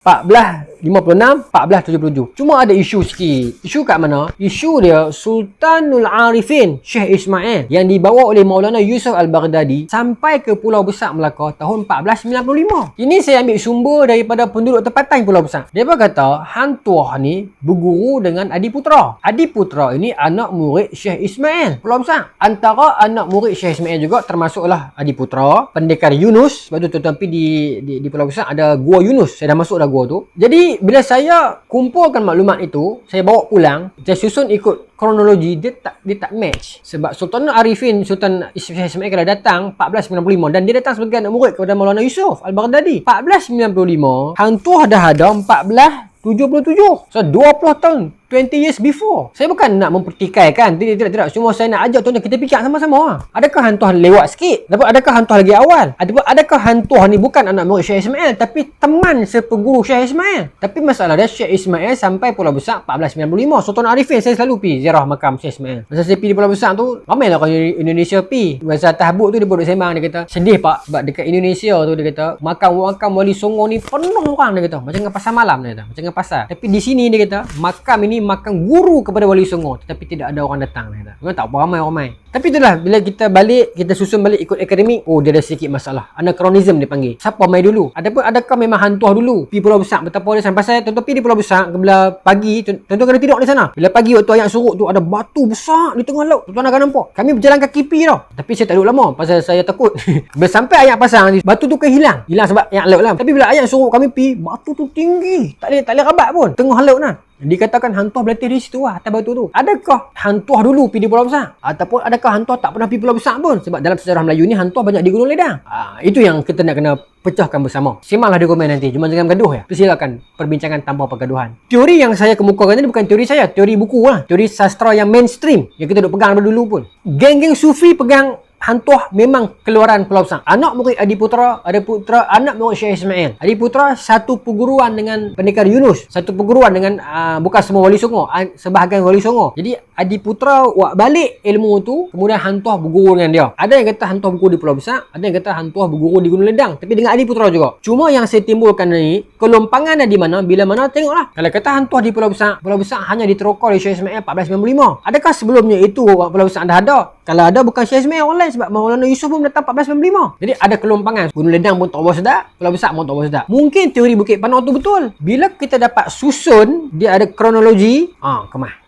Pak, belah. 1477. Cuma ada isu sikit. Isu kat mana? Isu dia Sultanul Arifin Syekh Ismail yang dibawa oleh Maulana Yusuf Al-Baghdadi sampai ke Pulau Besar Melaka tahun 1495. Ini saya ambil sumber daripada penduduk tempatan Pulau Besar. Dia kata Hantuah ni berguru dengan Adi Putra. Adi Putra ini anak murid Syekh Ismail Pulau Besar. Antara anak murid Syekh Ismail juga termasuklah Adi Putra, pendekar Yunus. Sebab tu tuan-tuan di, di, di Pulau Besar ada Gua Yunus. Saya dah masuk dah gua tu. Jadi bila saya kumpulkan maklumat itu, saya bawa pulang, saya susun ikut kronologi dia tak dia tak match. Sebab Sultan Arifin Sultan Ismail kalau datang 1495 dan dia datang sebagai anak murid kepada Maulana Yusuf Al-Baghdadi. 1495 hantu ada ada 14 77. So 20 tahun 20 years before. Saya bukan nak mempertikaikan. Tidak, tidak, tidak. Cuma saya nak ajak tuan-tuan kita fikir sama-sama. Adakah hantu lewat sikit? Ataupun adakah hantu lagi awal? Ataupun adakah hantu ni bukan anak murid Syekh Ismail tapi teman sepeguru Syekh Ismail? Tapi masalah dia Syekh Ismail sampai Pulau Besar 1495. Sultan Arifin saya selalu pergi ziarah makam Syekh Ismail. Masa saya pergi di Pulau Besar tu, ramai lah orang Indonesia pergi. Masa tahbuk tu dia bodoh sembang dia kata, sedih pak sebab dekat Indonesia tu dia kata, makam-makam wali songo ni penuh orang dia kata. Macam pasar malam dia kata. Macam dengan pasar. Tapi di sini dia kata, makam ini makam guru kepada wali songo tetapi tidak ada orang datang dia kata. tak apa ramai-ramai. Tapi itulah bila kita balik kita susun balik ikut akademik oh dia ada sedikit masalah. Anachronism dia panggil. Siapa mai dulu? Ataupun adakah memang hantu dulu? Pi pulau besar betapa dia sampai saya tuan-tuan pi di pulau besar bila pagi tuan-tuan kena tidur di sana. Bila pagi waktu ayat surut tu ada batu besar di tengah laut. Tuan-tuan akan nampak. Kami berjalan kaki pi tau. Tapi saya tak duduk lama pasal saya takut. bila sampai ayat pasang batu tu ke hilang. Sebab ayat laut lah. Tapi bila ayat surut kami pi batu tu tinggi. Tak boleh tak rabat pun. Tengah laut nah. Dikatakan hantu berlatih di situ lah atas batu tu. Adakah hantu dulu pergi di Pulau Besar? Ataupun adakah hantu tak pernah pergi Pulau Besar pun? Sebab dalam sejarah Melayu ni hantu banyak di Gunung Ledang. Ah, itu yang kita nak kena pecahkan bersama. Simaklah di komen nanti. Cuma jangan gaduh ya. Persilakan perbincangan tanpa pergaduhan. Teori yang saya kemukakan ini bukan teori saya. Teori buku lah. Teori sastra yang mainstream. Yang kita duk pegang dulu pun. Geng-geng sufi pegang Hantuah memang keluaran Pulau Besar. Anak murid Adi Putra, ada putra anak murid Syekh Ismail. Adi Putra satu perguruan dengan pendekar Yunus. Satu perguruan dengan uh, bukan semua wali songo, uh, sebahagian wali songo. Jadi Adi Putra buat balik ilmu tu, kemudian hantuah berguru dengan dia. Ada yang kata hantuah berguru di Pulau Besar, ada yang kata hantuah berguru di Gunung Ledang. Tapi dengan Adi Putra juga. Cuma yang saya timbulkan ni, kelompangan ada di mana, bila mana tengoklah. Kalau kata hantuah di Pulau Besar, Pulau Besar hanya diterokok oleh Syekh Ismail 1495. Adakah sebelumnya itu Pulau Besar dah ada? Kalau ada bukan Syekh Ismail orang lain sebab Maulana Yusuf pun datang 1495. Jadi ada kelompangan. Gunung Ledang pun tak sedap, Pulau Besar pun tak sedap. Mungkin teori Bukit Panau tu betul. Bila kita dapat susun, dia ada kronologi, ah, kemah.